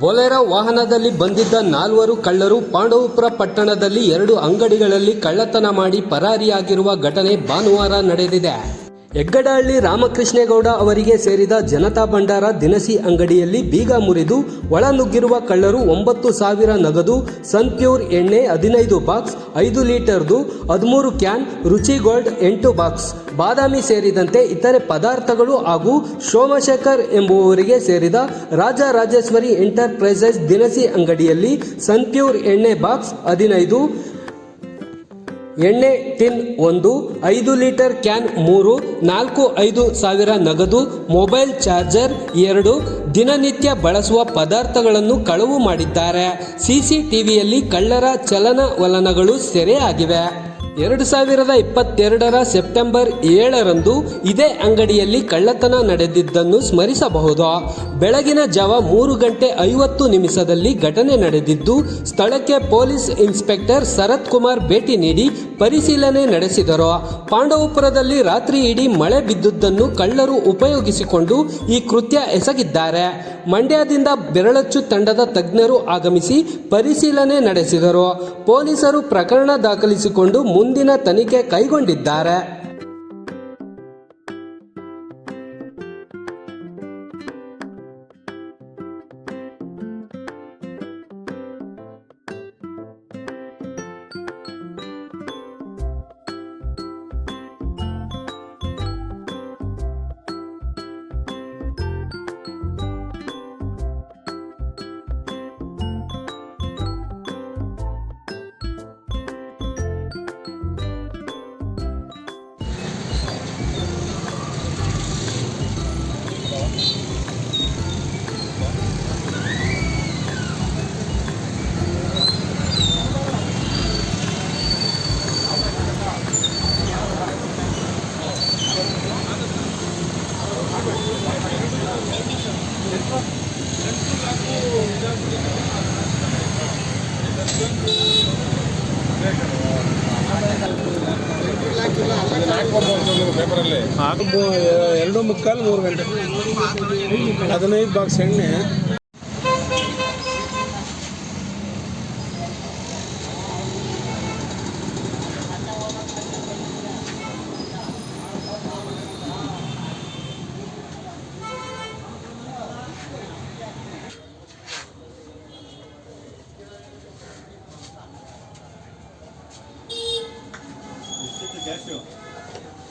Bolero ವಾಹನದಲ್ಲಿ ಬಂದಿದ್ದ ನಾಲ್ವರು ಕಳ್ಳರು ಪಾಂಡವಪುರ ಪಟ್ಟಣದಲ್ಲಿ ಎರಡು ಅಂಗಡಿಗಳಲ್ಲಿ ಕಳ್ಳತನ ಮಾಡಿ ಪರಾರಿಯಾಗಿರುವ ಘಟನೆ ಭಾನುವಾರ ನಡೆದಿದೆ. ಹೆಗ್ಗಡಹಳ್ಳಿ ರಾಮಕೃಷ್ಣೇಗೌಡ ಅವರಿಗೆ ಸೇರಿದ ಜನತಾ ಭಂಡಾರ ದಿನಸಿ ಅಂಗಡಿಯಲ್ಲಿ ಬೀಗ ಮುರಿದು ಒಳನುಗ್ಗಿರುವ ಕಳ್ಳರು ಒಂಬತ್ತು ಸಾವಿರ ನಗದು ಸನ್ಪ್ಯೂರ್ ಎಣ್ಣೆ ಹದಿನೈದು ಬಾಕ್ಸ್, ಐದು ಲೀಟರ್ದು ಹದಿಮೂರು ಕ್ಯಾನ್ ರುಚಿ ಗೋಲ್ಡ್ ಎಂಟು ಬಾಕ್ಸ್. ಬಾದಾಮಿ ಸೇರಿದಂತೆ ಇತರೆ ಪದಾರ್ಥಗಳು ಹಾಗೂ ಸೋಮಶೇಖರ್ ಎಂಬುವವರಿಗೆ ಸೇರಿದ ರಾಜರಾಜೇಶ್ವರಿ ಎಂಟರ್ಪ್ರೈಸಸ್ ದಿನಸಿ ಅಂಗಡಿಯಲ್ಲಿ ಸನ್ಪ್ಯೂರ್ ಎಣ್ಣೆ ಬಾಕ್ಸ್ ಹದಿನೈದು ಎಣ್ಣೆ ಟಿನ್ ಒಂದು, ಐದು ಲೀಟರ್ ಕ್ಯಾನ್ ಮೂರು, ನಾಲ್ಕು, ಐದು ಸಾವಿರ ನಗದು, ಮೊಬೈಲ್ ಚಾರ್ಜರ್ ಎರಡು, ದಿನನಿತ್ಯ ಬಳಸುವ ಪದಾರ್ಥಗಳನ್ನು ಕಳವು ಮಾಡಿದ್ದಾರೆ. ಸಿಸಿಟಿವಿಯಲ್ಲಿ ಕಳ್ಳರ ಚಲನವಲನಗಳು ಸೆರೆಯಾಗಿವೆ. ಎರಡು ಸಾವಿರದ ಇಪ್ಪತ್ತೆರಡರ ಸೆಪ್ಟೆಂಬರ್ ಏಳರಂದು ಇದೇ ಅಂಗಡಿಯಲ್ಲಿ ಕಳ್ಳತನ ನಡೆದಿದ್ದನ್ನು ಸ್ಮರಿಸಬಹುದು? ಬೆಳಗಿನ ಜಾವ ಮೂರು ಗಂಟೆ ಐವತ್ತು ನಿಮಿಷದಲ್ಲಿ ಘಟನೆ ನಡೆದಿದ್ದು, ಸ್ಥಳಕ್ಕೆ ಪೊಲೀಸ್ ಇನ್ಸ್ಪೆಕ್ಟರ್ ಶರತ್ ಕುಮಾರ್ ಭೇಟಿ ನೀಡಿ ಪರಿಶೀಲನೆ ನಡೆಸಿದರು. ಪಾಂಡವಪುರದಲ್ಲಿ ರಾತ್ರಿ ಇಡೀ ಮಳೆ ಬಿದ್ದುದನ್ನು ಕಳ್ಳರು ಉಪಯೋಗಿಸಿಕೊಂಡು ಈ ಕೃತ್ಯ ಎಸಗಿದ್ದಾರೆ. ಮಂಡ್ಯದಿಂದ ಬೆರಳಚ್ಚು ತಂಡದ ತಜ್ಞರು ಆಗಮಿಸಿ ಪರಿಶೀಲನೆ ನಡೆಸಿದರು. ಪೊಲೀಸರು ಪ್ರಕರಣ ದಾಖಲಿಸಿಕೊಂಡು ಮುಂದಿನ ತನಿಖೆ ಕೈಗೊಂಡಿದ್ದಾರೆ. ಎರಡು ಮುಕ್ಕಾಲು ಮೂರು ಗಂಟೆ. ಹದಿನೈದು ಬಾಕ್ಸ್ ಎಣ್ಣೆ.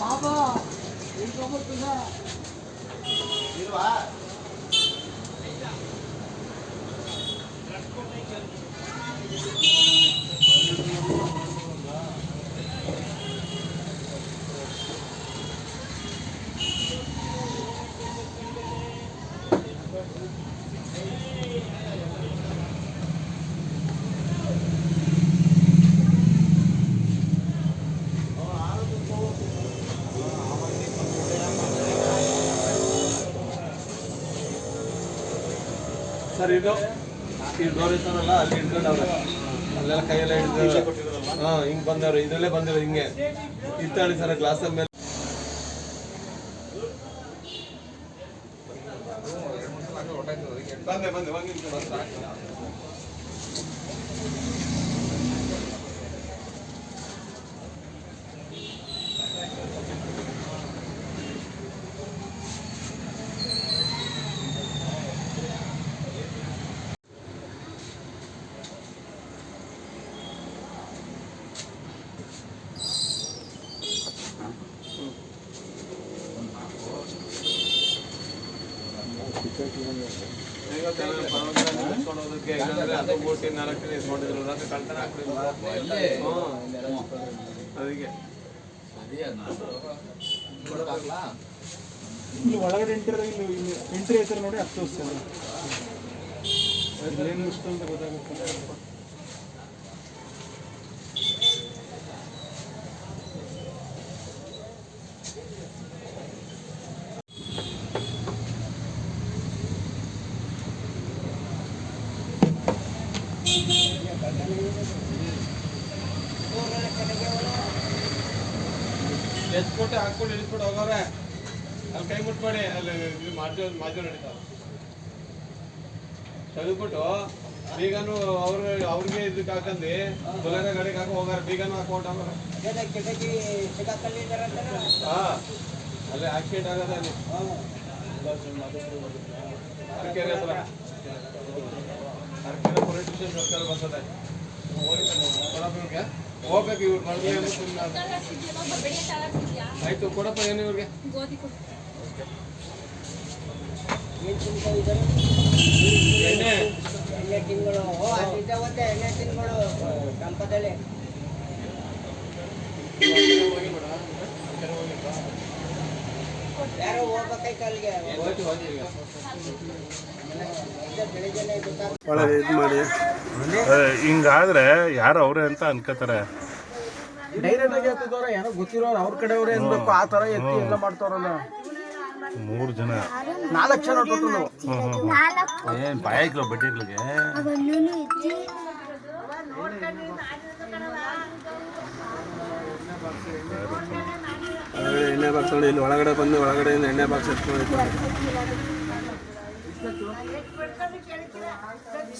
பாபா ಸರ್ ಇದು ಈ ಡೋರ್ ಇರ್ತಾರಲ್ಲ ಅಲ್ಲಿ ಹಿಡ್ಕೊಂಡವ್ರೆ. ಅಲ್ಲೆಲ್ಲ ಕೈಯೆಲ್ಲ ಹಿಡಿದು ಹಾಂ ಹಿಂಗೆ ಬಂದವ್ರೆ. ಇದರಲ್ಲೇ ಬಂದಿರೋ ಹಿಂಗೆ. ಇತ್ತಾಳಿ ಸರ್ ಗ್ಲಾಸ್ ಮೇಲೆ ಬಂದೆ ಬಂದೆ ಬಂದೆ ಈಗ ಚೆನ್ನಾಗಿ ಪರವಾಗಿಲ್ಲ ನಿಲ್ಸ್ಕೊಂಡು ಹೋಗೋದಕ್ಕೆ ಇಲ್ಲಾಂದ್ರೆ ಅದು ಮೂರ್ತಿ ನಾಲ್ಕು ದಿನ ಇಸ್ಕೊಂಡಿದ್ರು ರಾತ್ರಿ ಕಳ್ತನ ಆಗ್ಬಿಟ್ಟಿದ್ರು. ಹ್ಮ್. ಅದಕ್ಕೆ ಇಲ್ಲಿ ಒಳಗಡೆ ಎಂಟ್ರಿ ಇಲ್ಲಿ ಎಂಟ್ರಿ ಹೆಸರು ನೋಡಿ ಹತ್ತು ವರ್ಷ ಏನು ಇಷ್ಟ ಅಂತ ಗೊತ್ತಾಗುತ್ತೆ ಎತ್ಕೊಟ್ಟು ಹಾಕೊಂಡು ಇಳಿಸ್ಬಿಟ್ಟು ಹೋಗೋರೆ. ಅಲ್ಲಿ ಕೈ ಮುಟ್ಬೇಡಿ ಅಲ್ಲಿ ಇದು ಮಾಧ್ಯಮ ನಡೀತಾರ. ನಡೀತಾವ ತೆಗೆದ್ಬಿಟ್ಟು ಬೀಗನು ಅವ್ರ ಅವ್ರಿಗೆ ಇದಕ್ಕೆ ಹಾಕಂದು ಬುಲೆರ ಗಾಡಿಗೆ ಹಾಕಿ ಹೋಗಾರ ಬೀಗನು ಹಾಕೊಂಡು ಹಾ ಅಲ್ಲೇ ಆಕ್ಸಿಡೆಂಟ್ ಆಗದ ಅಲ್ಲಿ. ಅರಕೆರೆ ಹತ್ರ ಅರಕೆರೆ ಪೊಲೀಸ್ ಸ್ಟೇಷನ್ ಸರ್ಕಾರ ಬರ್ತದೆ ಇವ್ರಿಗೆ ಆಯ್ತು ಕೊಡಪ್ಪ ಏನು ಇವ್ರಿಗೆ ಎಣ್ಣೆ ಎಣ್ಣೆ ತಿಂಗಳು ಮತ್ತೆ ಎಣ್ಣೆ ತಿಂಗಳು ಕಂಪದಲ್ಲಿ ಅಲ್ಲಿಗೆ ಹಿಂಗಾದ್ರೆ ಯಾರು ಅವ್ರೆ ಅಂತ ಅನ್ಕೋತಾರೆ. ಡೈರೆಕ್ಟ್ ಆಗಿ ಎತ್ತಿದವ್ರ ಏನೋ ಗೊತ್ತಿರೋರು ಅವ್ರ ಕಡೆಯವ್ರೆ ಏನ್ಬೇಕು ಆ ತರ ಎತ್ತಿ ಎಲ್ಲ ಮಾಡ್ತಾರಲ್ಲ. ಮೂರು ಜನ. ನಾಲ್ಕು ಜನ ಟೋಟಲ್ ಏನ್ ಬಾಯಕ್ಲ ಬಡ್ಡಿಗಳಿಗೆ ಒಳಗಡೆ ಎಣ್ಣೆ ಬಾಕ್ಸ್ ನೋಡಿ ಇಲ್ಲಿ ಒಳಗಡೆ ಬಂದು ಒಳಗಡೆಯಿಂದ ಎಣ್ಣೆ ಬಾಕ್ಸ್ ಎತ್ಕೊಂಡು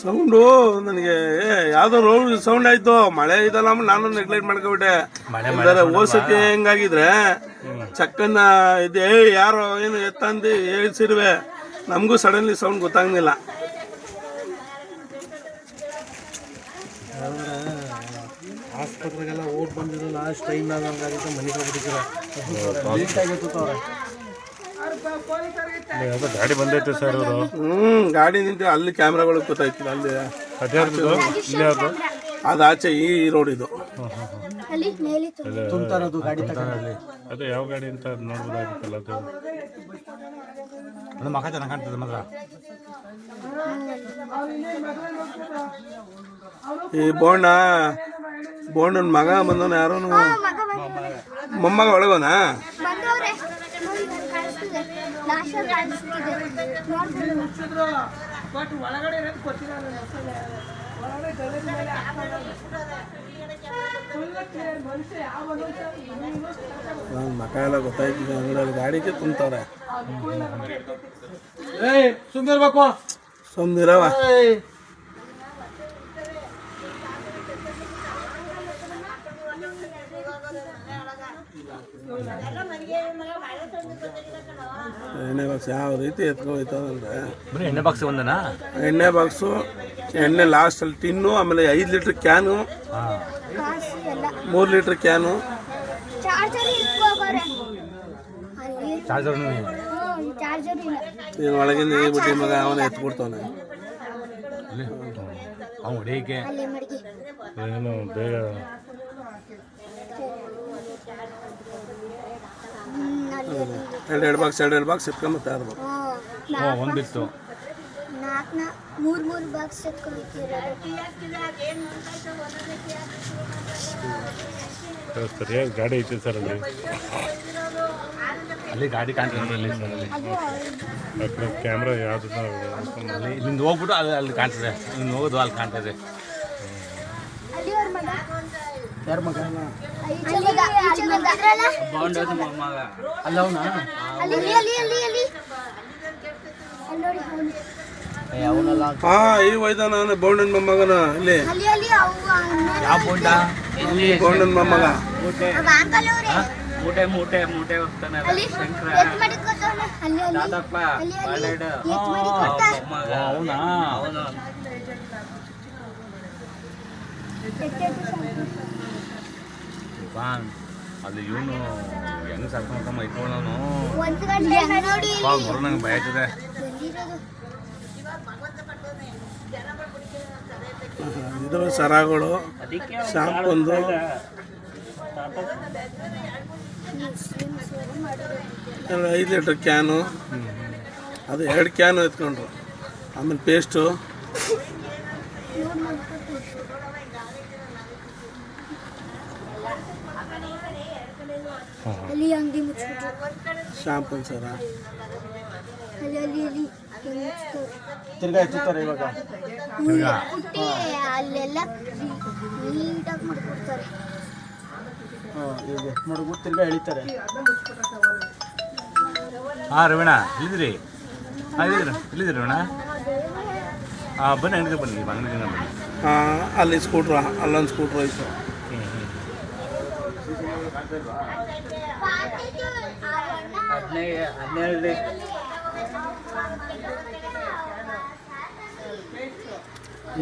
ಸೌಂಡು ನನಗೆ ಏ ಯಾವ್ದೋ ರೋಡ್ ಸೌಂಡ್ ಆಯ್ತು. ಮಳೆ ಇದಲ್ಲ ನಾನು ನೆಗ್ಲೆಕ್ಟ್ ಮಾಡ್ಕೊಬಿಟ್ಟೆ. ಓಸತಿ ಹೆಂಗಾಗಿದ್ರೆ ಚಕ್ಕನ್ನ ಇದೆ ಯಾರು ಯಾರೋ ಏನು ಎತ್ತಂದು ಹೇಳ್ಸಿರುವೆ ನಮಗೂ ಸಡನ್ಲಿ ಸೌಂಡ್ ಗೊತ್ತಾಗ್ಲಿಲ್ಲ. ಆಸ್ಪತ್ರೆಗೆಲ್ಲ ಓಟ್ ಬಂದಿರೋ ಲಾಸ್ಟ್ ಟೈಮ್ನಾಗ ಹಂಗಾಗಿತ್ತು ಮನೆಗೆ ಹೋಗ್ಬಿಟ್ಟಿದ್ದೀರ? ಯಾವ್ದೋ ಗಾಡಿ ಬಂದೈತೆ ಸರ್ ಅವರು ಹ್ಞೂ ಗಾಡಿ ನಿಂತು ಅಲ್ಲಿ ಕ್ಯಾಮ್ರಾಗಳು ಗೊತ್ತಾಯ್ತಿಲ್ಲ ಅಲ್ಲಿ ಅದ್ಯಾರ್ದು ಇಲ್ಲಿ ಯಾವ್ದು ಅದು ಆಚೆ ಈ ರೋಡ್ ಇದು. ತುಂಬ್ತಾರದು ಗಾಡಿ ಅದೇ ಯಾವ ಗಾಡಿ ಅಂತ ನೋಡ್ಬೋದಾಗಿತ್ತಲ್ಲ ಅದು? ಅದು ಮಗ ಚೆನ್ನಾಗಿ ಕಾಣ್ತದೆ ಮಾತ್ರ. ಈ ಬೋಂಡ ಬೋಂಡನ ಮಗ ಬಂದವನ ಯಾರೋ ಮೊಮ್ಮಗ ಒಳಗೋನ? ಮಕ ಎಲ್ಲ ಗೊತ್ತಾಯ್ತಿದೆ ಅಂಗಡಿಯಲ್ಲಿ ಗಾಡಿಗೆ ತುಂಬ್ತಾವ್ರೆ ಸುಂದಿರ್ಬೇಕು ಸುಮ್ನಿರವ ಎಣ್ಣೆ ಬಾಕ್ಸ್ ಯಾವ ರೀತಿ ಎತ್ಕೊಯ್ತದಂದ್ರೆ? ಬರೀ ಎಣ್ಣೆ ಬಾಕ್ಸ್ ಒಂದನಾ? ಎಣ್ಣೆ ಬಾಕ್ಸು ಎಣ್ಣೆ ಲಾಸ್ಟಲ್ಲಿ ಟಿನ್ನು ಆಮೇಲೆ ಐದು ಲೀಟ್ರ್ ಕ್ಯಾನು ಕಾಸು ಎಲ್ಲ ಮೂರು ಲೀಟ್ರ್ ಕ್ಯಾನು. ಚಾರ್ಜರ್ ನೀನು? ಒಳಗಿಂದ ಈ ಬಿಟ್ಟು ಮಗ ಅವನ ಎತ್ಬಿಡ್ತಾನೆ ಅವ್ನು ಹೊಡಿಯಕ್ಕೆ. ಏನು ಬೇಗ ಎರಡು ಎರಡು ಬಾಕ್ಸ್ ಎರಡು ಎರಡು ಬಾಕ್ಸ್ ಎತ್ಕೊಂಬತ್ತಾ ಇರ್ಬೇಕು ಓ ಹ್ಞೂ ಒಂದು ಬಿತ್ತು ನಾಲ್ಕು ಮೂರು ಮೂರು ಬಾಕ್ಸ್ ಸರಿಯಾಗಿ ಗಾಡಿ ಐತೆ ಸರ್ ಅಲ್ಲಿ. ಅಲ್ಲಿ ಗಾಡಿ ಕಾಣ್ತದೆ ಅಲ್ಲಿ. ಸರ್ ಅಲ್ಲಿ ಕ್ಯಾಮ್ರಾ ಯಾವ್ದು ಅಲ್ಲಿ ಇಲ್ಲಿಂದ ಹೋಗ್ಬಿಟ್ಟು ಅಲ್ಲಿ ಅಲ್ಲಿ ಕಾಣ್ತದೆ. ಇನ್ನು ಹೋಗೋದು ಅಲ್ಲಿ ಕಾಣ್ತದೆ ಅಲ್ಲಿ ಅವ್ರ ಮಗ? ಯಾರ ಮಗ ಅವನು ಹಾ ಈ ವೈದಾನ ಬೌಂಡನ್ ಮೊಮ್ಮಗನ ಇಲ್ಲಿ. ಬೌಂಡನ್ ಅಲ್ಲಿ ಅವು ಯಾವ ಬೋಂಡ? ಬೋಂಡನ್ ಮೊಮ್ಮಗ. ಮೂಟೆ. ಮೂಟೆ ಮೂಟೆ ಹೋಗ್ತಾನೆ ಅಲ್ಲಿ ಎತ್ ಮಾಡಿ ಕೊಟ್ಟವ್ನೆ ಅಲ್ಲಿ ಅಲ್ಲಿ ಅಲ್ಲಿ ಅಲ್ಲಿ ಎತ್ ಮಾಡಿ ಕೊಟ್ಟ ಅವನಾ ಅವನು ಅಲ್ಲಿ ಇವನು ಹೆಂಗ್ ಸರ್ಕೊಂಡ್ಕಮ್ಮ ಇಟ್ಕೊಳ್ಳೋನು. ಬರೋ ನಂಗೆ ಭಯ ಆಯ್ತದೆ ಇದು ಸರಗಳು ಶಾಂಪೊಂದು ಐದು ಲೀಟರ್ ಕ್ಯಾನು. ಅದು ಎರಡು ಕ್ಯಾನು ಎತ್ಕೊಂಡ್ರು. ಆಮೇಲೆ ಪೇಸ್ಟು. ಅಲ್ಲಿ ಅಂಗಡಿ ಮುಚ್ಚಿಬಿಟ್ರು ಶಾಂಪು ಸರ ಅಲ್ಲಿ ಅಲ್ಲಿ ಅಲ್ಲಿ. ತಿರ್ಗಾ ಎತ್ತುತ್ತಾರೆ ಇವಾಗ. ಪುಟ್ಟಿ ಅಲ್ಲೆಲ್ಲ ನೀಟಾಗಿ ಮಾಡ್ಕೊಡ್ತಾರೆ ಈಗ ನೋಡ್ಬಿಟ್ಟು ತಿರ್ಗಾ ಎಳಿತಾರೆ. ಹಾಂ ರವೀಣ ಇಲ್ಲಿದ್ರಿ ಹಾಂ ಇಲ್ಲಿದ್ರಿ ಇಲ್ಲಿದ್ರಿ ರವೀಣ? ಹಾಂ ಬನ್ನಿ ಅಂಗಡಿಗೆ ಬನ್ನಿ ಅಂಗಡಿಗೆ ಬನ್ನಿ. ಹಾಂ ಅಲ್ಲಿ ಸ್ಕೂಟ್ರ ಅಲ್ಲೊಂದು ಸ್ಕೂಟ್ರು ಐತೆ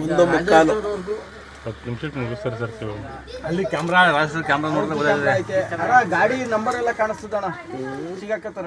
ಒಂದು ಮುಕ್ಕಾಲು. ಹತ್ತು ನಿಮಿಷಕ್ಕೆ ಮುಗಿಸ್ತಾರೆ ಸರ್ ಅಲ್ಲಿ ಕ್ಯಾಮ್ರಾ ರಾಷ್ಟ್ರ ಕ್ಯಾಮ್ರಾ ನೋಡಿದ್ರೆ ಅಣ್ಣ ಗಾಡಿ ನಂಬರ್ ಎಲ್ಲ ಕಾಣಿಸ್ತದಣ ಸಿಗಾಕತ್ತಾರ.